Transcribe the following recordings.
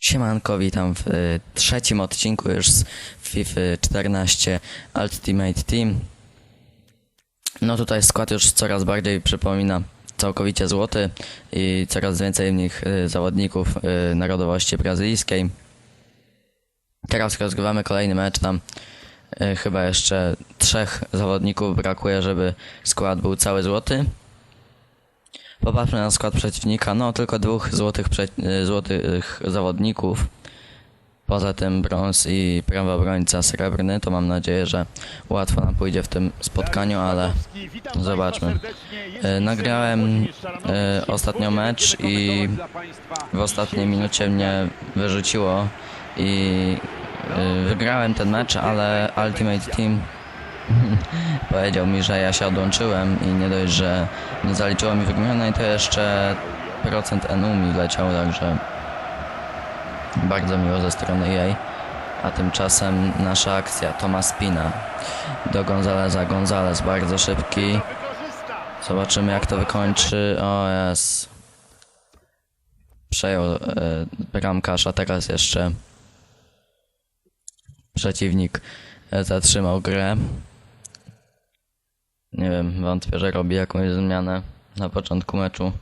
Siemanko, witam w y, trzecim odcinku już z FIFA 14 Ultimate Team. No tutaj skład już coraz bardziej przypomina całkowicie złoty i coraz więcej w nich y, zawodników y, narodowości brazylijskiej. Teraz rozgrywamy kolejny mecz tam. y, Chyba jeszcze trzech zawodników brakuje, żeby skład był cały złoty. Popatrzmy na skład przeciwnika. No, tylko dwóch złotych, y, złotych zawodników. Poza tym brąz i prawy obrońca srebrny. To mam nadzieję, że łatwo nam pójdzie w tym spotkaniu, ale zobaczmy. Y, Nagrałem y, ostatnio mecz i w ostatniej minucie mnie wyrzuciło i wygrałem ten mecz, ale Ultimate Team powiedział mi, że ja się odłączyłem i nie dość, że nie zaliczyło mi wygrania, to jeszcze procent NU mi leciał, także bardzo miło ze strony jej. A tymczasem nasza akcja, Tomas Pina do Gonzaleza, Gonzalez bardzo szybki. Zobaczymy jak to wykończy. O jest. Przejął e, bramkarz, a teraz jeszcze przeciwnik e, zatrzymał grę. Nie wiem, wątpię, że robi jakąś zmianę na początku meczu,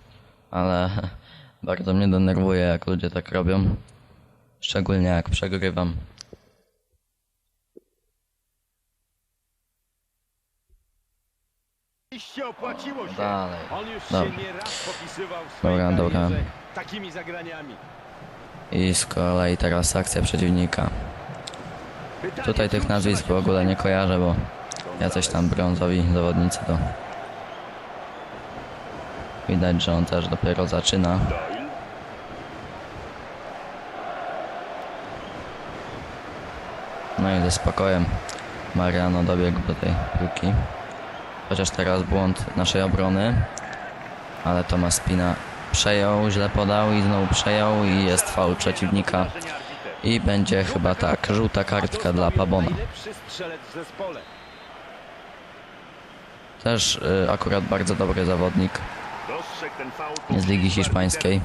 ale bardzo mnie denerwuje, jak ludzie tak robią. Szczególnie jak przegrywam. Dalej. On już Dobra. Dobra, dobra. karierze takimi zagraniami. I z kolei teraz akcja przeciwnika. Tutaj tych nazwisk w ogóle nie kojarzę, bo jacyś tam brązowi zawodnicy to widać, że on też dopiero zaczyna. No i ze spokojem Mariano dobiegł do tej piłki. Chociaż teraz błąd naszej obrony. Ale Tomas Spina przejął, źle podał i znowu przejął i jest faul przeciwnika. I będzie chyba tak, żółta kartka dla Pabona. Też y, akurat bardzo dobry zawodnik. Z Ligi Hiszpańskiej.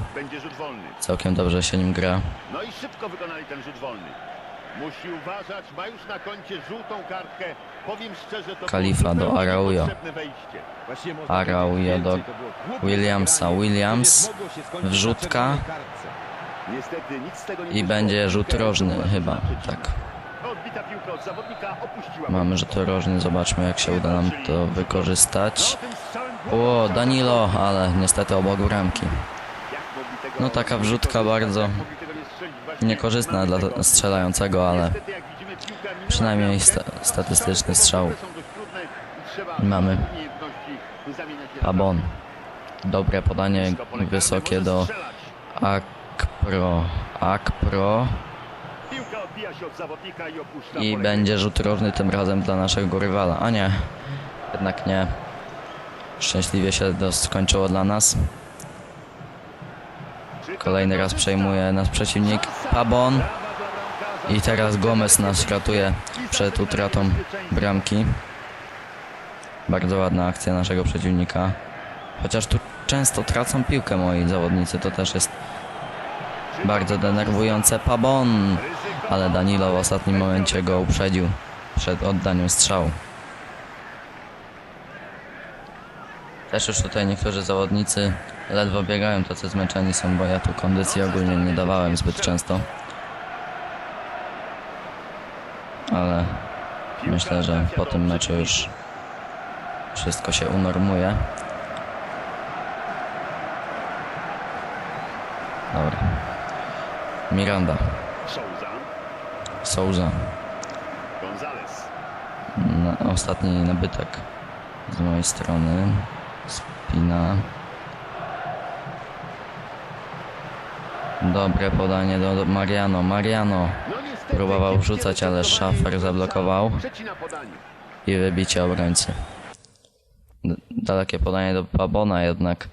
Całkiem dobrze się nim gra. No i szybko wykonali ten rzut wolny. Musi uważać, ma już na koncie żółtą kartkę. Powiem szczerze, to Kalifa do Araujo. Araujo do Williamsa. Williams, wrzutka czerwonej kartce. Niestety nic z tego nie i będzie rzut rożny chyba. Tak. Mamy rzut rożny, zobaczmy jak się uda nam to wykorzystać. O, Danilo, ale niestety obok bramki. No taka wrzutka bardzo Niekorzystna dla strzelającego, ale przynajmniej sta- statystyczny strzał. Mamy. Pabon. Dobre podanie wysokie do. Akpro. Akpro. Piłka odbija się od zawodnika i będzie rzut rożny tym razem dla naszego rywala. A nie, jednak nie. Szczęśliwie się to skończyło dla nas. Kolejny raz przejmuje nasz przeciwnik. Pabon. I teraz Gomez nas ratuje przed utratą bramki. Bardzo ładna akcja naszego przeciwnika. Chociaż tu często tracą piłkę moi zawodnicy, to też jest bardzo denerwujące. Pabon! Ale Danilo w ostatnim momencie go uprzedził przed oddaniem strzału. Też już tutaj niektórzy zawodnicy ledwo biegają, tacy zmęczeni są, bo ja tu kondycji ogólnie nie dawałem zbyt często. Ale myślę, że po tym meczu już wszystko się unormuje. Dobra. Miranda. Souza, na, ostatni nabytek z mojej strony. Spina. Dobre podanie do do Mariano. Mariano No próbował wrzucać, ale do zablokował. I wybicie obrońcy. Dalekie podanie do Pabona jednak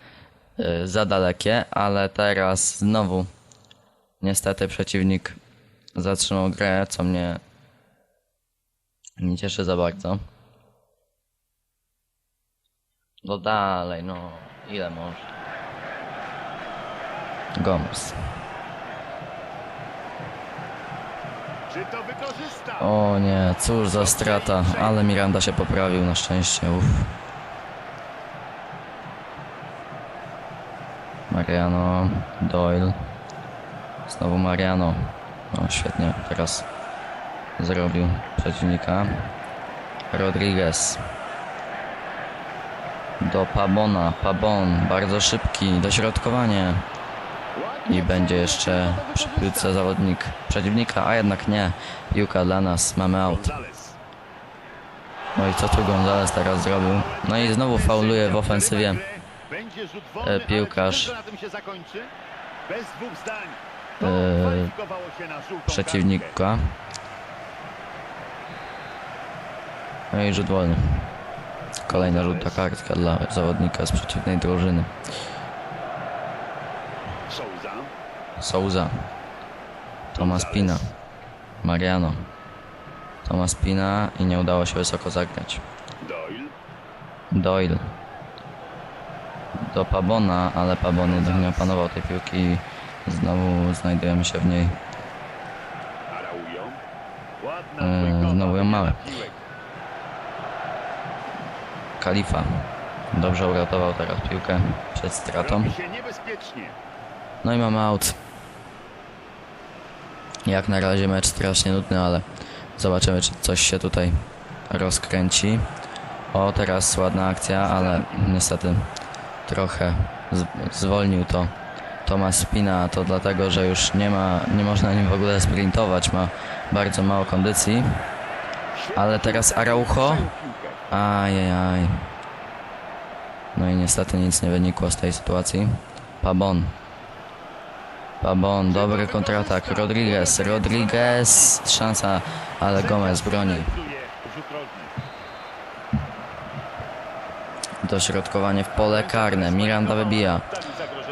y, za dalekie, ale teraz znowu niestety przeciwnik zatrzymał grę, co mnie nie cieszy za bardzo. No dalej, no ile może? Wykorzysta? O nie, cóż za strata, ale Miranda się poprawił na szczęście. Uff. Mariano, Doyle. Znowu Mariano. No świetnie, teraz zrobił przeciwnika. Rodriguez. Do Pabona. Pabon, bardzo szybki, dośrodkowanie. I będzie jeszcze przy piłce zawodnik przeciwnika, a jednak nie. Piłka dla nas, mamy out. No i co tu Gonzalez teraz zrobił? No i znowu fauluje w ofensywie e, piłkarz. Bez dwóch zdań. E, przeciwnika. No i rzut wolny. Kolejna żółta kartka dla zawodnika z przeciwnej drużyny. Souza. Tomas Pina. Mariano. Tomas Pina i nie udało się wysoko zagrać. Doyle. Do Pabona, ale Pabon nie opanował tej piłki znowu znajdujemy się w niej. Eee, znowu ją mamy. Kalifa. Dobrze uratował teraz piłkę przed stratą. No i mamy out. Jak na razie mecz strasznie nudny, ale zobaczymy czy coś się tutaj rozkręci. O, teraz ładna akcja, ale niestety trochę zwolnił to Tomasz Spina. To dlatego, że już nie ma, nie można nim w ogóle sprintować, ma bardzo mało kondycji. Ale teraz Araujo. Ajajaj. No i niestety nic nie wynikło z tej sytuacji. Pabon. Pabon, dobry kontratak. Rodriguez, Rodriguez. Szansa, ale Gomez broni. Dośrodkowanie w pole karne. Miranda wybija.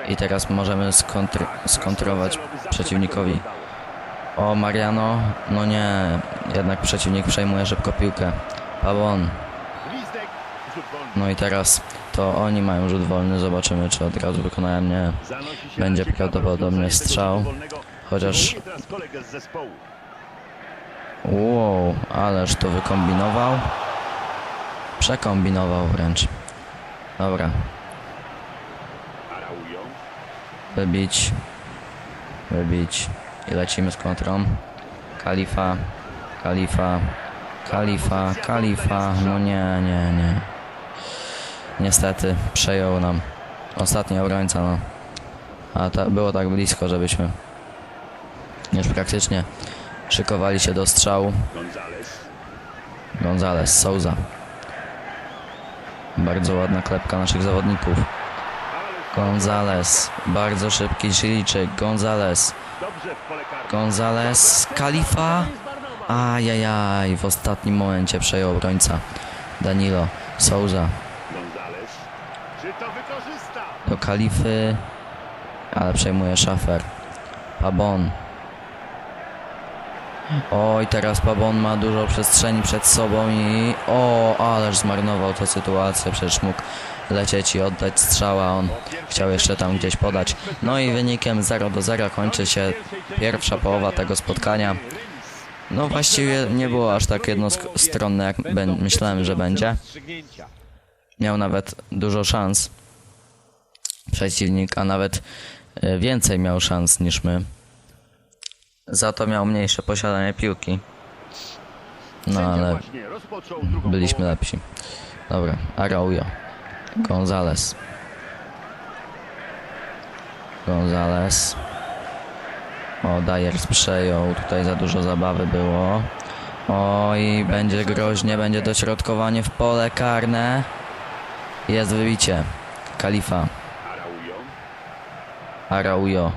I teraz możemy skontr skontrować przeciwnikowi. O, Mariano. No nie. Jednak przeciwnik przejmuje szybko piłkę. Wolny. No i teraz to oni mają rzut wolny. Zobaczymy, czy od razu wykonają. Nie. Będzie prawdopodobnie strzał, chociaż-. Wow, ależ to wykombinował. Przekombinował wręcz. Dobra, Araujo. Wybić. Wybić. I lecimy z kontrą. Kalifa. Kalifa. Kalifa. Kalifa. No nie, nie, nie. Niestety przejął nam ostatni obrońca, no. A to było tak blisko, żebyśmy już praktycznie szykowali się do strzału. Gonzales, Souza. Bardzo ładna klepka naszych zawodników. Gonzales, bardzo szybki Siliczyk, Gonzales. Gonzales, Kalifa. Ajajaj, w ostatnim momencie przejął obrońca. Danilo, Souza, do Kalify, ale przejmuje Szafer. Pabon. Oj, teraz Pabon ma dużo przestrzeni przed sobą i... O, ależ zmarnował tę sytuację, przecież mógł lecieć i oddać strzała, on chciał jeszcze tam gdzieś podać. No i wynikiem 0 do 0 kończy się pierwsza połowa tego spotkania. No właściwie nie było aż tak jednostronne, jak myślałem, że będzie. Miał nawet dużo szans przeciwnik, a nawet e, więcej miał szans niż my. Za to miał mniejsze posiadanie piłki. No ale byliśmy lepsi. Dobra, Araujo. Gonzales. Gonzales. O, Dajers przejął. Tutaj za dużo zabawy było. Oj, będzie groźnie, będzie dośrodkowanie w pole karne. Jest wybicie. Kalifa. Araujo.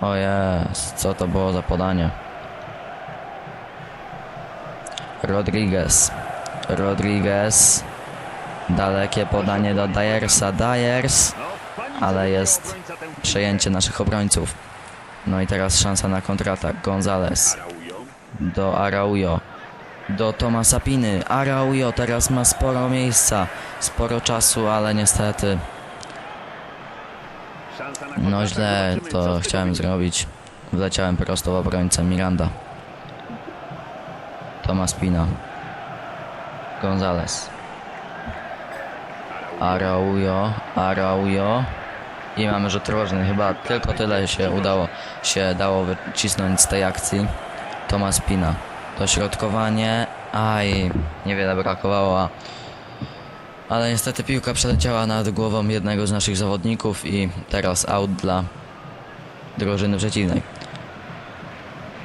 O jest, co to było za podanie? Rodriguez. Rodriguez. Dalekie podanie do Dyersa. Dyers. Ale jest. Przejęcie naszych obrońców. No i teraz szansa na kontratak. Gonzales. Do Araujo. Do Tomasa Piny. Araujo teraz ma sporo miejsca. Sporo czasu, ale niestety No źle to chciałem zrobić. Wleciałem prosto w obrońcę Miranda. Tomas Pina. Gonzales. Araujo, Araujo. I mamy rzut rożny. Chyba tylko tyle się udało, się dało wycisnąć z tej akcji. Tomas Pina. Dośrodkowanie. Aj, niewiele brakowało, a ale niestety piłka przeleciała nad głową jednego z naszych zawodników i teraz out dla drużyny przeciwnej.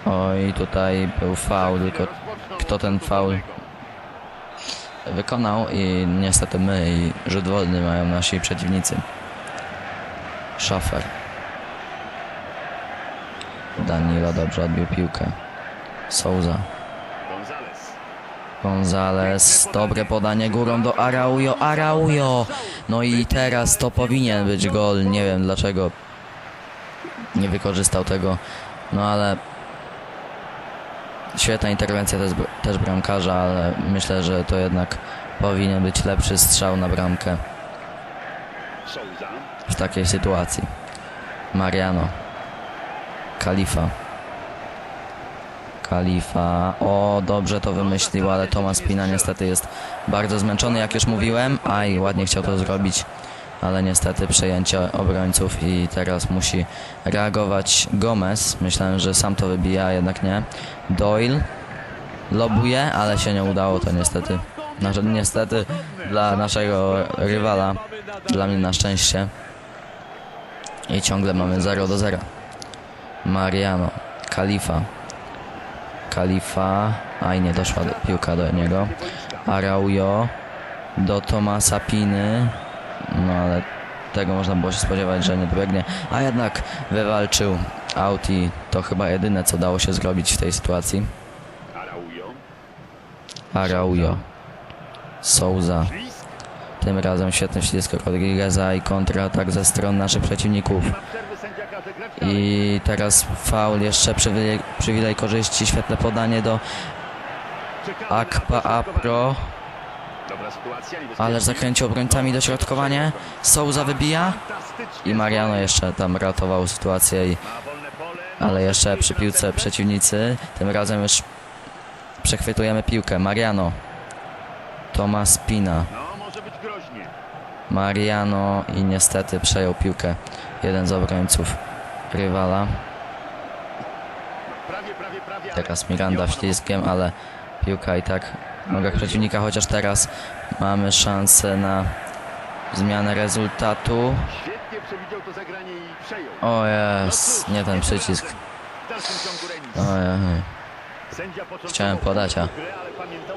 Oj, tutaj był faul, tylko kto ten faul wykonał i niestety my i rzut wolny mają nasi przeciwnicy. Szafer. Danilo dobrze odbił piłkę. Souza. Gonzales. Dobre podanie górą do Araujo, Araujo! No i teraz to powinien być gol, nie wiem dlaczego nie wykorzystał tego, no ale świetna interwencja też, też bramkarza, ale myślę, że to jednak powinien być lepszy strzał na bramkę w takiej sytuacji. Mariano. Kalifa. Kalifa. O, dobrze to wymyślił, ale Tomas Pina niestety jest bardzo zmęczony, jak już mówiłem. Aj, ładnie chciał to zrobić, ale niestety przejęcie obrońców i teraz musi reagować Gomez. Myślałem, że sam to wybija, jednak nie. Doyle. Lobuje, ale się nie udało to niestety. Niestety dla naszego rywala, dla mnie na szczęście. I ciągle mamy 0 do 0. Mariano, Kalifa. Kalifa. Aj, nie doszła do, piłka do niego. Araujo. Do Tomasa Piny. No ale tego można było się spodziewać, że nie dobiegnie. A jednak wywalczył aut i to chyba jedyne, co dało się zrobić w tej sytuacji. Araujo. Souza. Tym razem świetny ślisk Rodrigueza i kontratak ze stron naszych przeciwników. I teraz faul, jeszcze przywilej, przywilej korzyści, świetne podanie do Akpa. Apro, ale zakręcił obrońcami dośrodkowanie. Souza wybija i Mariano jeszcze tam ratował sytuację, i, ale jeszcze przy piłce przeciwnicy. Tym razem już przechwytujemy piłkę. Mariano, Tomas Pina, No. Mariano i niestety przejął piłkę jeden z obrońców rywala. Teraz Miranda ślizgiem, ale piłka i tak w nogach przeciwnika, chociaż teraz mamy szansę na zmianę rezultatu. O jest, nie ten przycisk. Ojej, Chciałem podać, a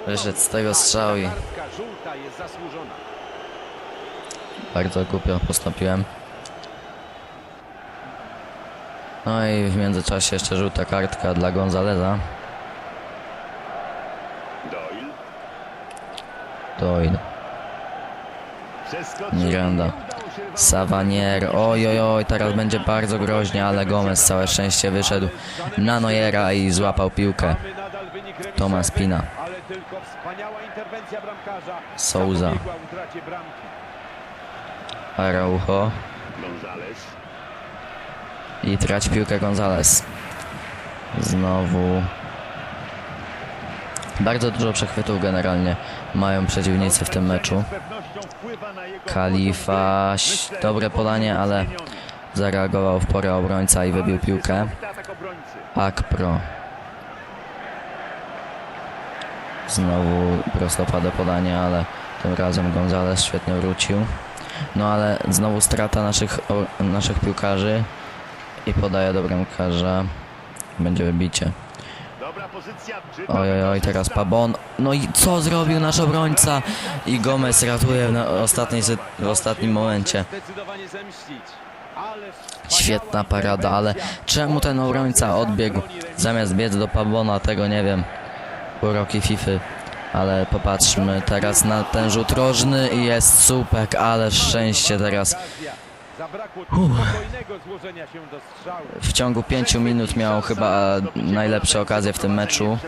wyszedł z tego strzału i bardzo głupio postąpiłem. No i w międzyczasie jeszcze żółta kartka dla Gonzaleza. Doyle. Miranda. Savanier, oj oj oj, teraz będzie bardzo groźnie, ale Gomez całe szczęście wyszedł na Neuera i złapał piłkę. Tomas Pina. Souza. Araujo. I traci piłkę Gonzales. Znowu. Bardzo dużo przechwytów generalnie mają przeciwnicy w tym meczu. Kalifa, dobre podanie, ale zareagował w porę obrońca i wybił piłkę. Akpro. Znowu prostopadłe podanie, ale tym razem Gonzales świetnie wrócił. No ale znowu strata naszych, naszych piłkarzy i podaje do bramkarza. Będzie wybicie. Oj, oj, teraz Pabon. No i co zrobił nasz obrońca? I Gomez ratuje w, ostatniej, w ostatnim momencie. Świetna parada, ale czemu ten obrońca odbiegł zamiast biec do Pabona, tego nie wiem. Uroki Fify. Ale popatrzmy teraz na ten rzut rożny i jest słupek, ale szczęście teraz. W ciągu 5 minut miał chyba najlepsze okazje w tym meczu.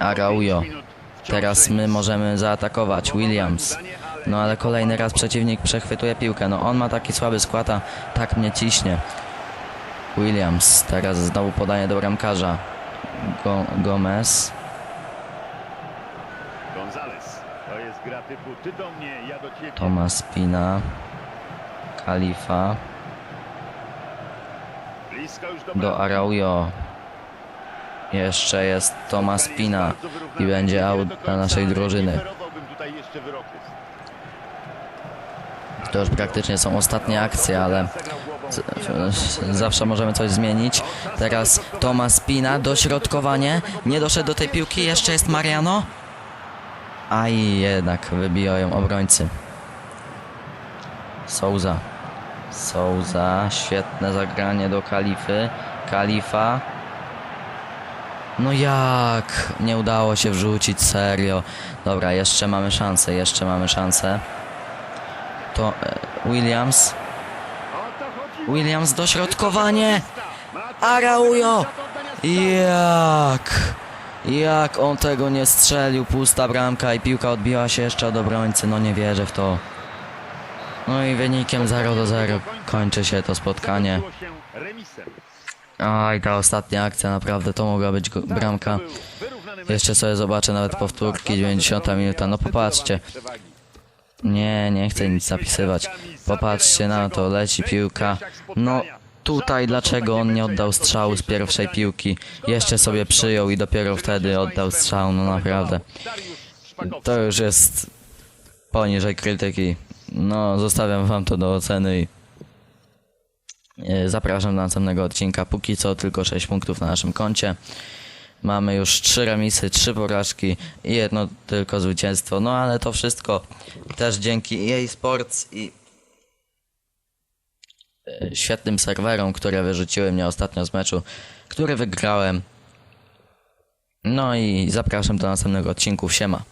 Araujo. Teraz my możemy zaatakować. Williams. No ale kolejny raz przeciwnik przechwytuje piłkę. No on ma taki słaby skład, a tak mnie ciśnie. Williams. Teraz znowu podanie do bramkarza. Go, Gomez. Gra typu ty do mnie, ja do ciebie. Tomas Pina. Kalifa. Do. Araujo. Jeszcze jest Tomas Pina. I będzie out dla naszej drużyny. To już praktycznie są ostatnie akcje, ale zawsze możemy coś zmienić. Teraz Tomas Pina, dośrodkowanie. Nie doszedł do tej piłki, jeszcze jest Mariano. A i jednak wybijają obrońcy. Souza. Souza, świetne zagranie do Kalify. Kalifa. No jak? Nie udało się wrzucić, serio. Dobra, jeszcze mamy szansę, jeszcze mamy szansę. To e, Williams. Williams dośrodkowanie. Araujo! Jak? Jak on tego nie strzelił? Pusta bramka i piłka odbiła się jeszcze od obrońcy. No nie wierzę w to. No i wynikiem 0 do 0 kończy się to spotkanie. Oj, ta ostatnia akcja naprawdę to mogła być bramka. Jeszcze sobie zobaczę nawet powtórki, 90 minuta. No popatrzcie. Nie, nie chcę nic zapisywać. Popatrzcie na to, leci piłka. No tutaj dlaczego on nie oddał strzału z pierwszej piłki? Jeszcze sobie przyjął i dopiero wtedy oddał strzał, no naprawdę. To już jest poniżej krytyki. No, zostawiam wam to do oceny i e, zapraszam do następnego odcinka. Póki co tylko 6 punktów na naszym koncie. Mamy już 3 remisy, 3 porażki i jedno tylko zwycięstwo. No ale to wszystko też dzięki EA Sports i świetnym serwerom, które wyrzuciły mnie ostatnio z meczu, który wygrałem. No i zapraszam do następnego odcinku. Siema.